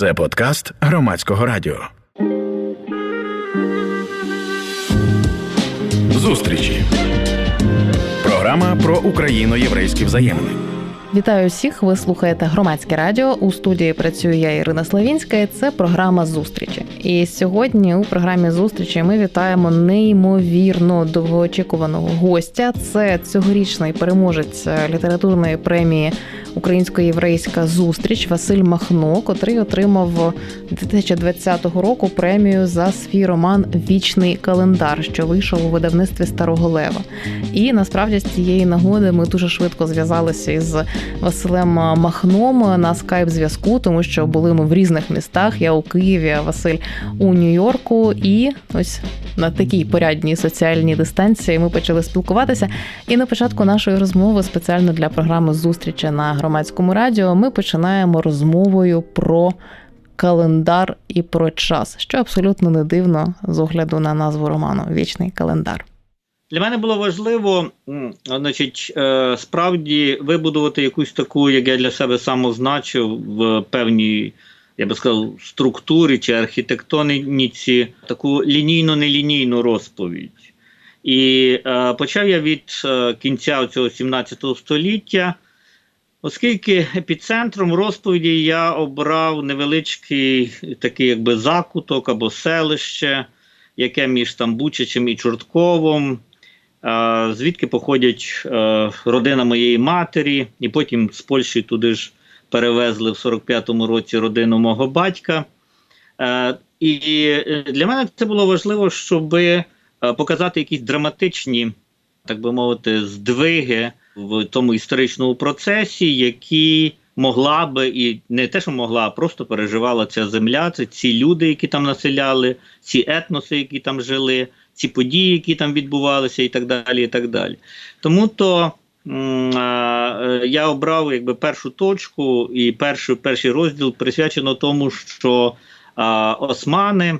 Це подкаст громадського радіо. Зустрічі. Програма про україно-єврейські взаємини. Вітаю всіх. Ви слухаєте громадське радіо. У студії працюю я Ірина Славінська. і Це програма зустрічі. І сьогодні у програмі зустрічі ми вітаємо неймовірно довгоочікуваного гостя. Це цьогорічний переможець літературної премії Українсько-єврейська зустріч Василь Махно, котрий отримав 2020 року премію за свій роман Вічний календар, що вийшов у видавництві Старого Лева. І насправді з цієї нагоди ми дуже швидко зв'язалися із Василем Махном на скайп-зв'язку, тому що були ми в різних містах. Я у Києві, а Василь у Нью-Йорку. І ось на такій порядній соціальній дистанції ми почали спілкуватися. І на початку нашої розмови спеціально для програми зустрічі на громадському радіо ми починаємо розмовою про. Календар і про час, що абсолютно не дивно з огляду на назву роману Вічний календар. Для мене було важливо, значить, е, справді вибудувати якусь таку, як я для себе сам означив, в певній, я би сказав, структурі чи архітектоніці, таку лінійно-нелінійну розповідь. І е, почав я від е, кінця цього 17 століття, оскільки епіцентром розповіді я обрав невеличкий такий якби закуток або селище, яке між там Бучичем і Чортковом звідки походять е, родина моєї матері, і потім з Польщі туди ж перевезли в 45-му році родину мого батька. Е, і е, для мене це було важливо, щоб показати якісь драматичні, так би мовити, здвиги в тому історичному процесі, які могла би і не те, що могла, а просто переживала ця земля, це ці люди, які там населяли, ці етноси, які там жили ці події, які там відбувалися, і так далі. і так далі. Тому то е, я обрав якби першу точку і перший, перший розділ присвячено тому, що османи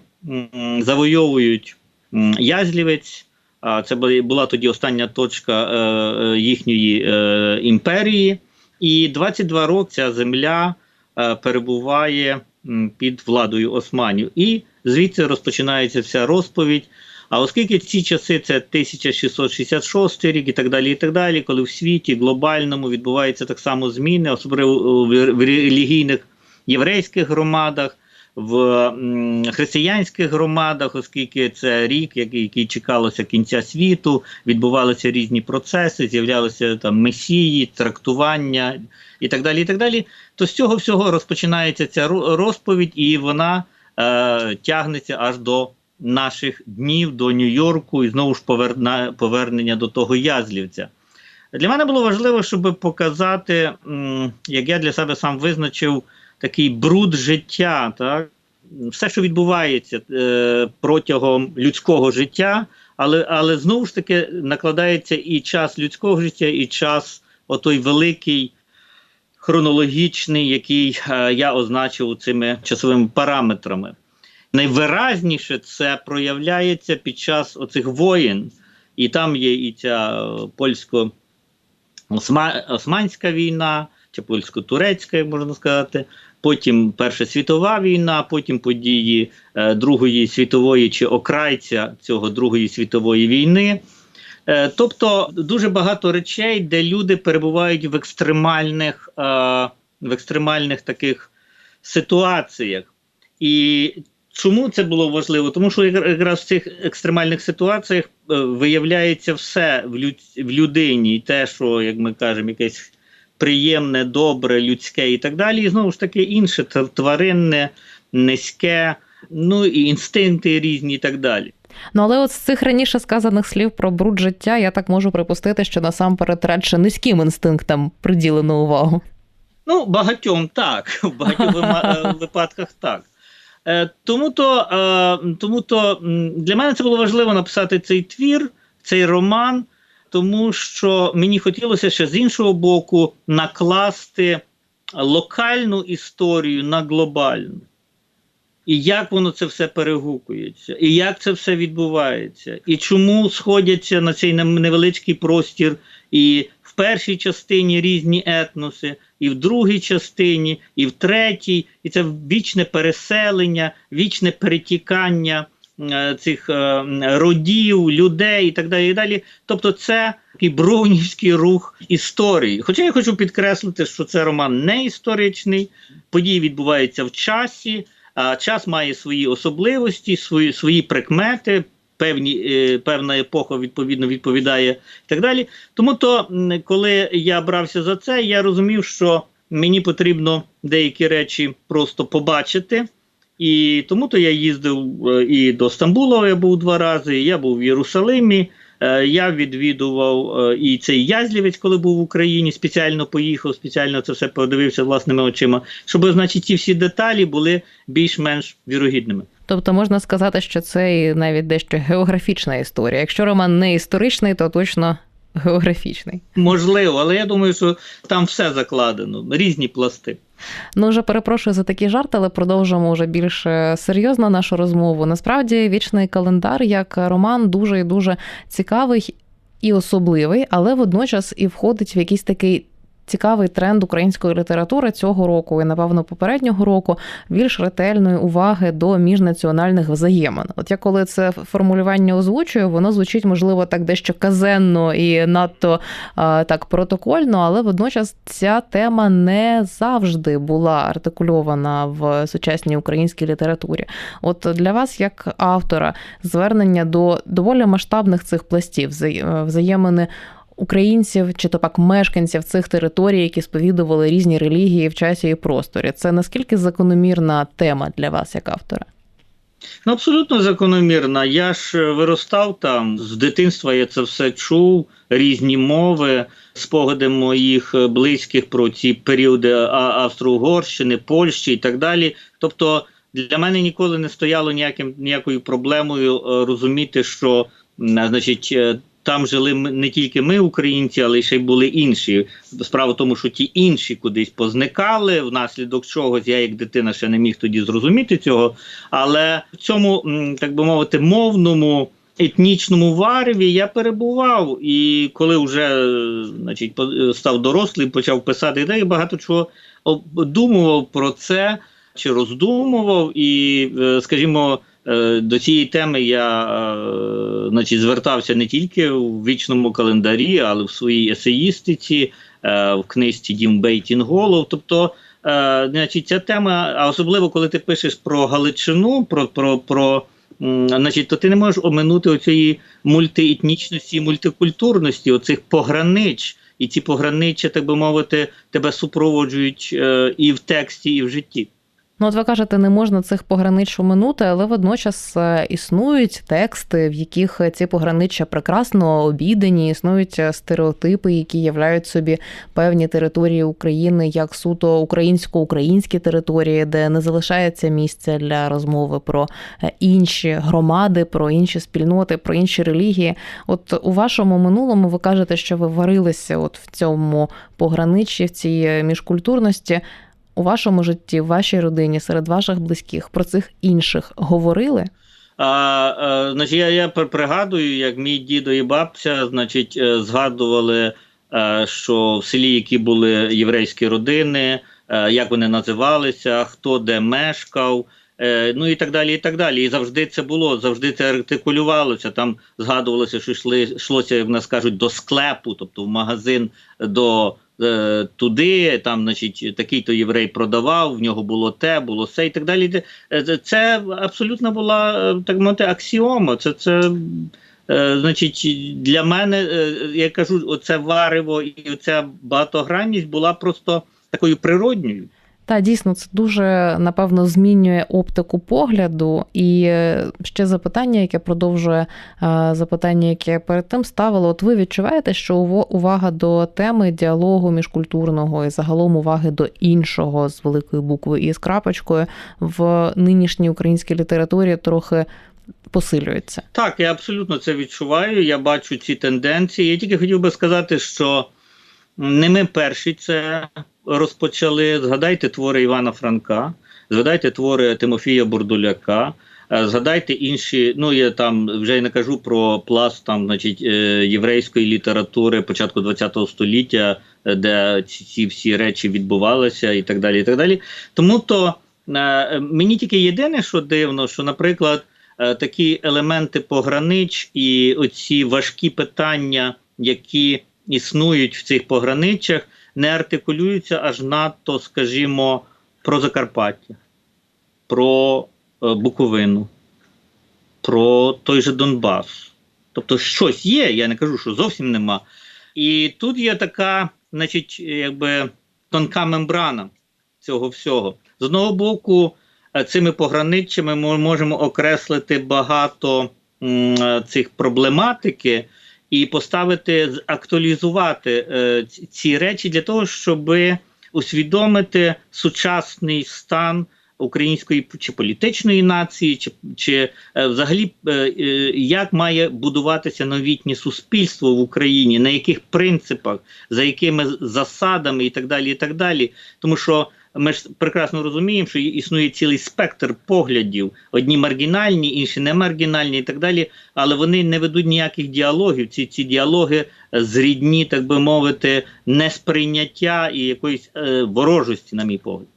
завойовують Язлівець. Це була тоді остання точка е, е, їхньої імперії, і 22 роки ця земля перебуває під владою османів. І звідси розпочинається вся розповідь а оскільки ці часи це 1666 рік і так далі, і так далі, коли в світі глобальному відбуваються так само зміни, особливо в релігійних єврейських громадах, в християнських громадах, оскільки це рік, який, який чекалося кінця світу, відбувалися різні процеси, з'являлися там месії, трактування і так далі. і так далі, То з цього всього розпочинається ця розповідь, і вона е, тягнеться аж до наших днів до Нью-Йорку і знову ж поверна, повернення до того Язлівця. Для мене було важливо, щоб показати, як я для себе сам визначив, такий бруд життя, так? все, що відбувається е, протягом людського життя, але але знову ж таки накладається і час людського життя, і час отой великий хронологічний, який е, я означив цими часовими параметрами. Найвиразніше це проявляється під час оцих воєн, і там є і ця е, польсько-османська війна, чи польсько-турецька, як можна сказати. Потім Перша світова війна, потім події е, Другої світової чи окрайця цього Другої світової війни. Е, тобто дуже багато речей, де люди перебувають в екстремальних, е, в екстремальних таких ситуаціях. І Чому це було важливо? Тому що якраз в цих екстремальних ситуаціях виявляється все в люд... в людині, те, що, як ми кажемо, якесь приємне, добре, людське і так далі. І знову ж таки інше тваринне, низьке, ну і інстинкти різні, і так далі. Ну, але от з цих раніше сказаних слів про бруд життя, я так можу припустити, що насамперед радше низьким інстинктам приділено увагу. Ну, багатьом так, в багатьох е, випадках так. Е, тому то е, тому то для мене це було важливо написати цей твір, цей роман, тому що мені хотілося ще з іншого боку накласти локальну історію на глобальну. І як воно це все перегукується, і як це все відбувається, і чому сходяться на цей невеличкий простір, і в першій частині різні етноси, і в другій частині, і в третій, і це вічне переселення, вічне перетікання цих е, родів, людей і так далі. і далі. Тобто, це такий броунівський рух історії. Хоча я хочу підкреслити, що це роман не історичний, події відбуваються в часі. А час має свої особливості, свої свої прикмети, певні, е, певна епоха відповідно відповідає і так далі. Тому то, коли я брався за це, я розумів, що мені потрібно деякі речі просто побачити. І тому то я їздив е, і до Стамбула, я був два рази, я був в Єрусалимі. Е, я відвідував е, і цей Язлівець, коли був в Україні, спеціально поїхав, спеціально це все подивився власними очима, щоб, значить, ці всі деталі були більш-менш вірогідними. Тобто можна сказати, що це і навіть дещо географічна історія. Якщо роман не історичний, то точно географічний. Можливо, але я думаю, що там все закладено, різні пласти. Ну, вже перепрошую за такі жарти, але продовжимо вже більш е, серйозно нашу розмову. Насправді, вічний календар як роман дуже і дуже цікавий і особливий, але водночас і входить в якийсь такий цікавий тренд української літератури цього року і, напевно, попереднього року більш ретельної уваги до міжнаціональних взаємин. От я коли це формулювання озвучую, воно звучить, можливо, так дещо казенно і надто так протокольно, але водночас ця тема не завжди була артикульована в сучасній українській літературі. От для вас, як автора, звернення до доволі масштабних цих пластів взаємини українців чи то пак мешканців цих територій, які сповідували різні релігії в часі і просторі. Це наскільки закономірна тема для вас, як автора? Ну, абсолютно закономірна. Я ж е, виростав там з дитинства. Я це все чув, різні мови, спогади моїх е, близьких про ці періоди Австро-Угорщини, Польщі і так далі. Тобто для мене ніколи не стояло ніяким ніякою проблемою е, розуміти, що значить там жили не тільки ми, українці, але ще й були інші. Справа в тому, що ті інші кудись позникали, внаслідок чогось я, як дитина, ще не міг тоді зрозуміти цього. Але в цьому, так би мовити, мовному. Етнічному варві я перебував, і коли вже значить, став дорослий, почав писати, і багато чого думував про це чи роздумував, і, е, скажімо, Е, до цієї теми я е, значить, звертався не тільки в вічному календарі, але в своїй есеїстиці, е, в книжці Дім Бейтінголов. Тобто, значить, ця тема, а особливо коли ти пишеш про Галичину, про про, про значить, то ти не можеш оминути оцієї мультиетнічності, мультикультурності, оцих погранич. І ці пограниччя, так би мовити, тебе супроводжують і в тексті, і в житті. Ну, от ви кажете, не можна цих погранич оминути, але водночас е, існують тексти, в яких ці пограниччя прекрасно обідані, існують е, стереотипи, які являють собі певні території України як суто українсько-українські території, де не залишається місця для розмови про е, інші громади, про інші спільноти, про інші релігії. От у вашому минулому ви кажете, що ви варилися от в цьому пограниччі, в цій міжкультурності у вашому житті, в вашій родині, серед ваших близьких про цих інших говорили? А, а, значить, Я я пригадую, як мій дідо і бабця значить, е, згадували, а, е, що в селі, які були єврейські родини, а, е, як вони називалися, хто де мешкав. Ну і так далі, і так далі. І завжди це було, завжди це артикулювалося. Там згадувалося, що йшли, йшлося, як в нас кажуть, до склепу, тобто в магазин до Е, туди, там, значить, такий-то єврей продавав, в нього було те, було це і так далі. Е, це абсолютно була е, так мовити, аксіома. Це це. Значить, для мене, я кажу, оце варево і ця багатогранність була просто такою природньою. Та дійсно це дуже напевно змінює оптику погляду. І е, ще запитання, яке продовжує е, запитання, яке я перед тим ставила. От ви відчуваєте, що увага до теми діалогу міжкультурного і загалом уваги до іншого з великою буквою і з крапочкою в нинішній українській літературі трохи. Посилюється так, я абсолютно це відчуваю. Я бачу ці тенденції. Я тільки хотів би сказати, що не ми перші це розпочали. Згадайте твори Івана Франка. згадайте твори Тимофія Бурдуляка. Е, згадайте інші, ну я там вже й не кажу про пласт там, значить, е, єврейської літератури початку ХХ століття, е, де ці, всі речі відбувалися, і так далі. і так далі. Тому то мені тільки єдине, що дивно, що, наприклад, такі елементи погранич і оці важкі питання, які існують в цих пограничах, не артикулюються аж надто, скажімо, про Закарпаття. про Е, Буковину, про той же Донбас. Тобто щось є, я не кажу, що зовсім нема. І тут є така, значить, якби тонка мембрана цього всього. З одного боку, е, цими пограниччями ми можемо окреслити багато е, цих проблематики і поставити, актуалізувати е, ці речі для того, щоб усвідомити сучасний стан української чи політичної нації, чи чи е, взагалі е, як має будуватися новітнє суспільство в Україні, на яких принципах, за якими засадами і так далі, і так далі, тому що. Ми ж прекрасно розуміємо, що існує цілий спектр поглядів: одні маргінальні, інші не маргінальні, і так далі. Але вони не ведуть ніяких діалогів. Ці ці діалоги зрідні, так би мовити, несприйняття і якоїсь е, ворожості, на мій погляд.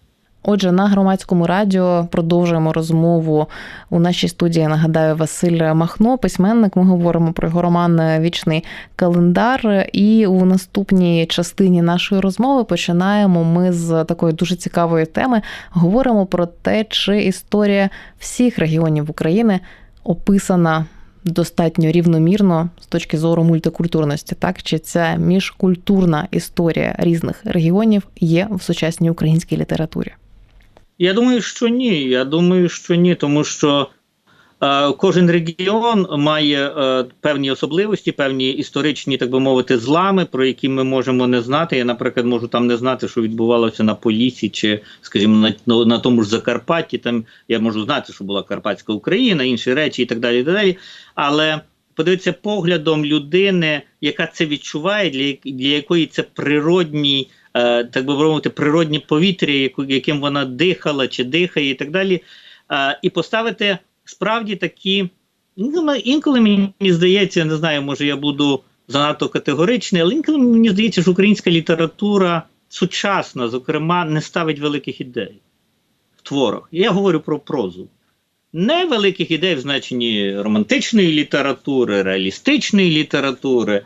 Отже, на громадському радіо продовжуємо розмову у нашій студії. Нагадаю, Василь Махно, письменник. Ми говоримо про його роман Вічний календар. І у наступній частині нашої розмови починаємо ми з такої дуже цікавої теми. Говоримо про те, чи історія всіх регіонів України описана. Достатньо рівномірно з точки зору мультикультурності, так чи ця міжкультурна історія різних регіонів є в сучасній українській літературі? Я думаю, що ні. Я думаю, що ні, тому що е, кожен регіон має е, певні особливості, певні історичні, так би мовити, злами, про які ми можемо не знати. Я, наприклад, можу там не знати, що відбувалося на Полісі, чи, скажімо, на, на, на тому ж Закарпатті. Там я можу знати, що була Карпатська Україна, інші речі і так далі. І так далі. Але подивитися поглядом людини, яка це відчуває, для, для якої це природній. Е, так би мовити, природні повітря, яким вона дихала чи дихає, і так далі. Е, і поставити справді такі. Ну, інколи мені здається, не знаю, може я буду занадто категоричний, але інколи мені здається, що українська література сучасна, зокрема, не ставить великих ідей в творах. Я говорю про прозу. Не великих ідей в значенні романтичної літератури, реалістичної літератури,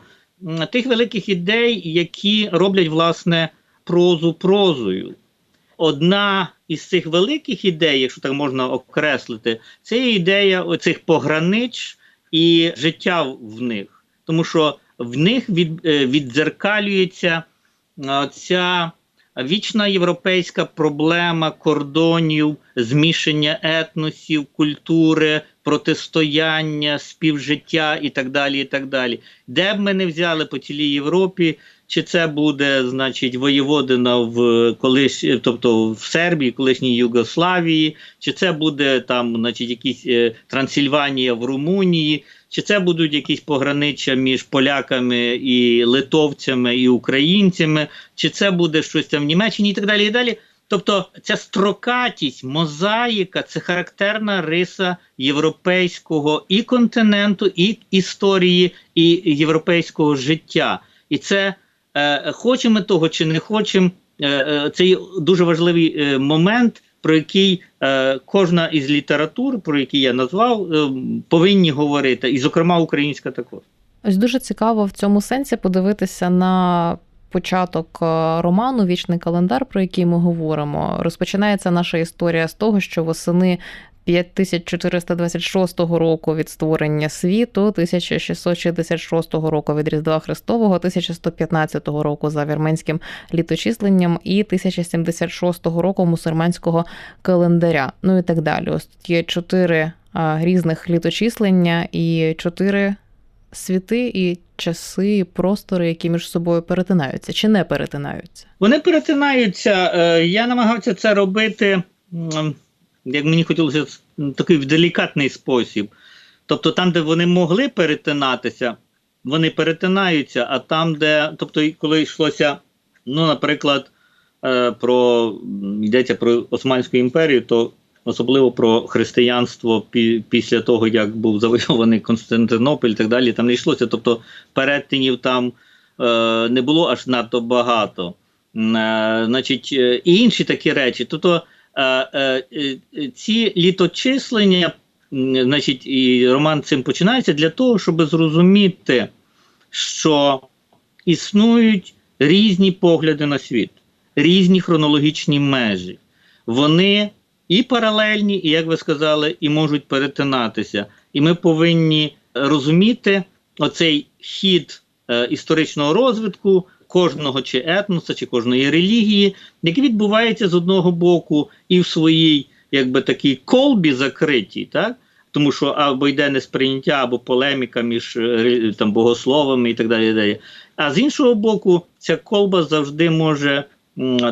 тих великих ідей, які роблять, власне, прозу прозою. Одна із цих великих ідей, якщо так можна окреслити, це ідея оцих погранич і життя в них. Тому що в них від, е, віддзеркалюється ця вічна європейська проблема кордонів, змішання етносів, культури, протистояння, співжиття і так далі. і так далі. Де б ми не взяли по цілій Європі чи це буде, значить, воєводина в колись, тобто в Сербії, колишній Югославії, чи це буде там, значить, якісь е, Трансильванія в Румунії, чи це будуть якісь пограниччя між поляками і литовцями і українцями, чи це буде щось там в Німеччині і так далі. і далі. Тобто ця строкатість, мозаїка це характерна риса європейського і континенту, і історії, і європейського життя. І це Е, хочемо того чи не хочемо, е, е, це дуже важливий момент, про який кожна із літератур, про які я назвав, повинні говорити, і, зокрема, українська також. Ось дуже цікаво в цьому сенсі подивитися на. Початок роману Вічний календар, про який ми говоримо, розпочинається наша історія з того, що восени 5426 року від створення світу, 1666 року від Різдва Христового, 1115 року за вірменським літочисленням і 1076 року мусульманського календаря. Ну і так далі. Ось є чотири різних літочислення і чотири світи і часи, і простори, які між собою перетинаються чи не перетинаються. Вони перетинаються. Е, я намагався це робити як мені хотілося такий в делікатний спосіб. Тобто там, де вони могли перетинатися, вони перетинаються, а там, де, тобто, коли йшлося, ну, наприклад, е, про йдеться про Османську імперію, то особливо про християнство після того, як був завойований Константинополь і так далі, там не йшлося. Тобто перетинів там е, не було аж надто багато. Е, значить, е, і інші такі речі. Тобто ці літочислення, значить, і роман цим починається для того, щоб зрозуміти, що існують різні погляди на світ, різні хронологічні межі. Вони і паралельні, і як ви сказали, і можуть перетинатися. І ми повинні розуміти оцей хід е, історичного розвитку кожного чи етноса, чи кожної релігії, який відбувається з одного боку і в своїй, якби такій колбі закритій, так? Тому що або йде несприйняття, або полеміка між е, там богословами і так далі. далі. А з іншого боку, ця колба завжди може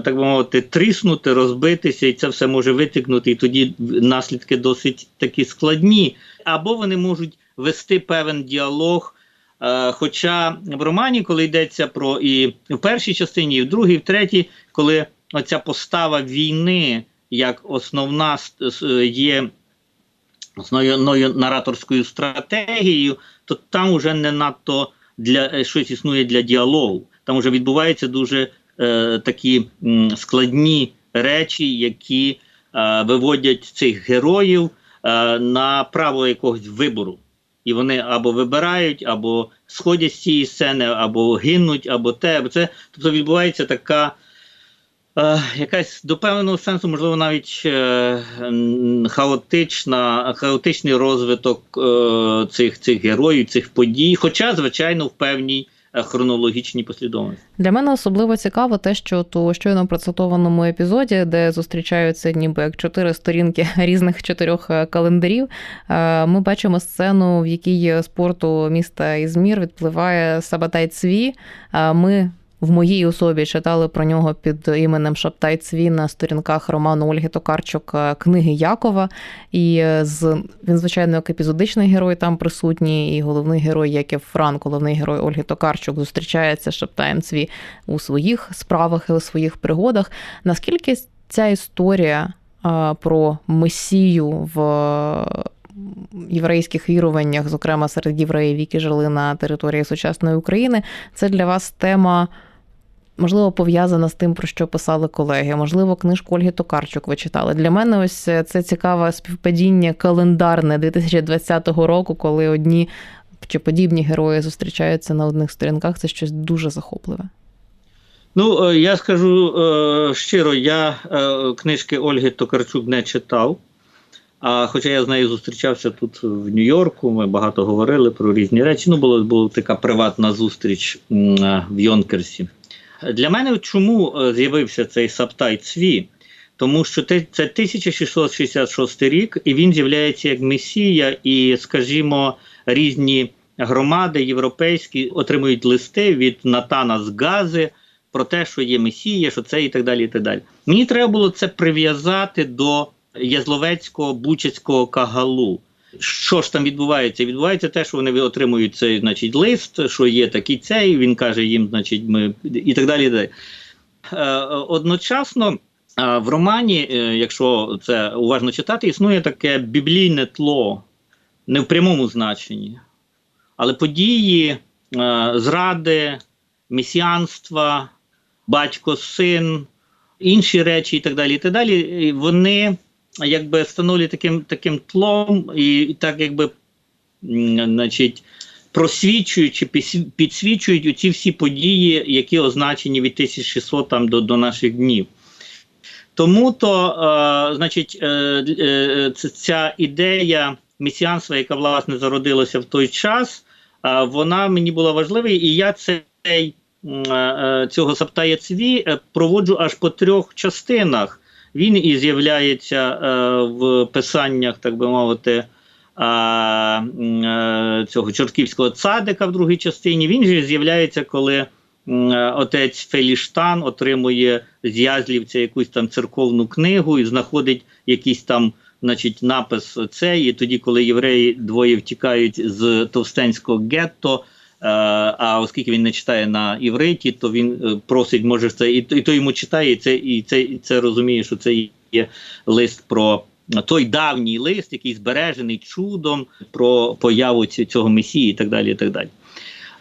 так би мовити, тріснути, розбитися, і це все може витикнути, і тоді наслідки досить такі складні. Або вони можуть вести певен діалог. Е, хоча в романі, коли йдеться про і в першій частині, і в другій, і в третій, коли оця постава війни як основна є основною нараторською стратегією, то там вже не надто для е, щось існує для діалогу. Там вже відбуваються дуже е, такі складні речі, які е, виводять цих героїв е, на право якогось вибору. І вони або вибирають, або сходять з цієї сцени, або гинуть, або те. Або це. Тобто відбувається така е, якась до певного сенсу, можливо, навіть е, хаотична, хаотичний розвиток е, цих цих героїв, цих подій, хоча, звичайно, в певній хронологічній послідовності. Для мене особливо цікаво те, що то щойно процитованому епізоді, де зустрічаються ніби як чотири сторінки різних чотирьох е, календарів. Е, ми бачимо сцену, в якій спорту міста Ізмір відпливає Сабатай Цві. Ми в моїй особі читали про нього під іменем Шаптай Цві на сторінках роману Ольги Токарчук е, книги Якова. І е, з він, звичайно, як епізодичний герой там присутній, і головний герой, Яків Франк, головний герой Ольги Токарчук, зустрічається з Шаптаєм Цві у своїх справах і у своїх пригодах. Наскільки ця історія е, про месію в єврейських віруваннях, зокрема серед євреїв, які жили на території сучасної України, це для вас тема можливо, пов'язана з тим, про що писали колеги. Можливо, книжку Ольги Токарчук ви читали. Для мене ось це цікаве співпадіння календарне 2020 року, коли одні чи подібні герої зустрічаються на одних сторінках. Це щось дуже захопливе. Ну, е, я скажу е, щиро, я е, книжки Ольги Токарчук не читав. А хоча я з нею зустрічався тут в Нью-Йорку, ми багато говорили про різні речі. Ну, була, була така приватна зустріч в Йонкерсі. Для мене чому е, з'явився цей Саптай Цві? Тому що це 1666 рік, і він з'являється як месія, і, скажімо, різні громади європейські отримують листи від Натана з Гази про те, що є месія, що це і так далі. і так далі. Мені треба було це прив'язати до Язловецького Бучацького кагалу. Що ж там відбувається? Відбувається те, що вони отримують цей значить, лист, що є такий цей, він каже їм, значить, ми і так далі. Е, одночасно е, в романі, е, якщо це уважно читати, існує таке біблійне тло, не в прямому значенні, але події зради, месіанства, батько, син, інші речі і так далі. і так далі, Вони якби становлює таким таким тлом, і, так якби значить, просвічують підсвічують оці всі події, які означені від 1600 там, до, до наших днів. Тому то, е, значить, е, е, ця ідея месіанства, яка власне зародилася в той час, е, вона мені була важливою, і я цей. Е, е, цього Саптая Цві проводжу аж по трьох частинах. Він і з'являється е, в писаннях, так би мовити, е, е, цього Чортківського цадика в другій частині. Він же з'являється, коли отець Феліштан отримує з Язлівця якусь там церковну книгу і знаходить якийсь там значить, напис цей. І тоді, коли євреї двоє втікають з Товстенського гетто, а оскільки він не читає на івриті, то він е, просить, може це і, то йому читає, і це і це, і це розуміє, що це є лист про той давній лист, який збережений чудом про появу цього месії, і так далі. і так далі.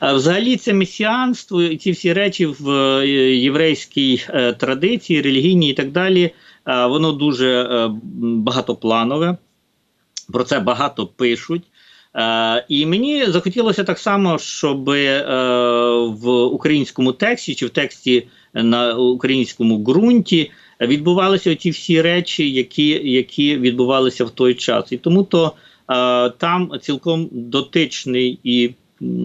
Взагалі, це месіанство і ці всі речі в е, єврейській е, традиції, релігійній і так далі, е, воно дуже е, багатопланове. Про це багато пишуть. Е, і мені захотілося так само, щоб е, в українському тексті чи в тексті на українському ґрунті відбувалися ті всі речі, які які відбувалися в той час. І тому то е, там цілком дотичний і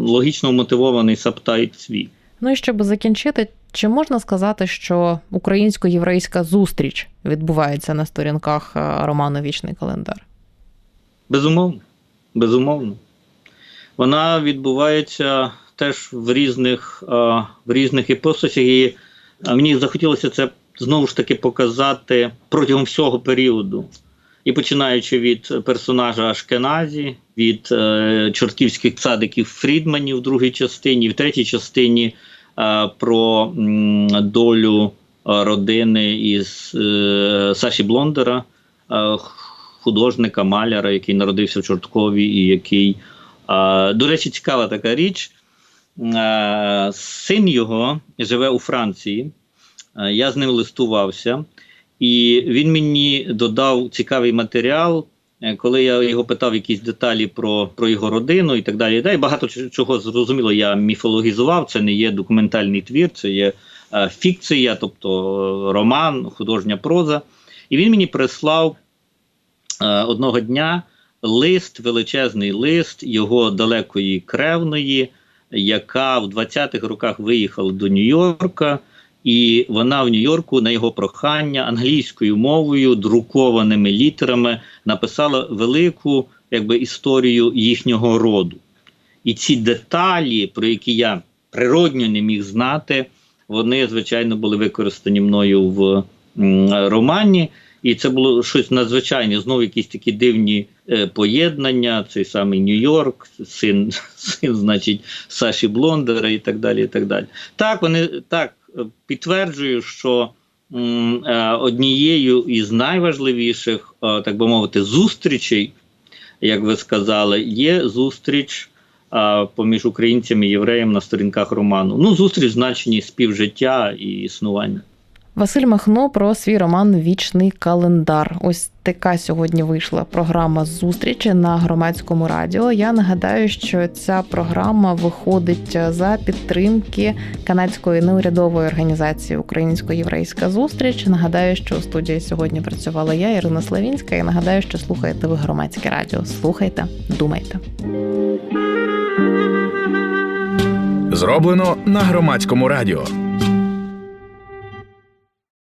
логічно мотивований саптайт свій. Ну і щоб закінчити, чи можна сказати, що українсько-єврейська зустріч відбувається на сторінках роману Вічний календар? Безумовно. Безумовно. Вона відбувається теж в різних е, в різних іпостасях. І мені захотілося це знову ж таки показати протягом всього періоду. І починаючи від персонажа Ашкеназі, від е, чортківських цадиків Фрідманів в другій частині, в третій частині е, про м, долю родини із е, Саші Блондера, е, художника, маляра, який народився в Чорткові, і який, е, до речі, цікава така річ. Е, син його живе у Франції. Е, я з ним листувався. І він мені додав цікавий матеріал, е, коли я його питав якісь деталі про про його родину і так далі. І багато чого зрозуміло, я міфологізував. Це не є документальний твір, це є е, фікція, тобто роман, художня проза. І він мені прислав е, одного дня лист, величезний лист його далекої кревної, яка в 20-х роках виїхала до Нью-Йорка. І вона в Нью-Йорку на його прохання англійською мовою, друкованими літерами написала велику якби, історію їхнього роду. І ці деталі, про які я природньо не міг знати, вони, звичайно, були використані мною в романі. І це було щось надзвичайне. Знову якісь такі дивні е, поєднання. Цей самий Нью-Йорк, син, син, значить, Саші Блондера і так далі. і Так, далі. Так, вони так підтверджую, що е, однією із найважливіших, е, так би мовити, зустрічей, як ви сказали, є зустріч е, поміж українцями і євреями на сторінках роману. Ну, зустріч в значенні співжиття і існування. Василь Махно про свій роман Вічний календар. Ось така сьогодні вийшла програма зустрічі на громадському радіо. Я нагадаю, що ця програма виходить за підтримки канадської неурядової організації Українсько-єврейська зустріч. Нагадаю, що у студії сьогодні працювала я, Ірина Славінська. І нагадаю, що слухаєте ви громадське радіо. Слухайте, думайте. Зроблено на громадському радіо.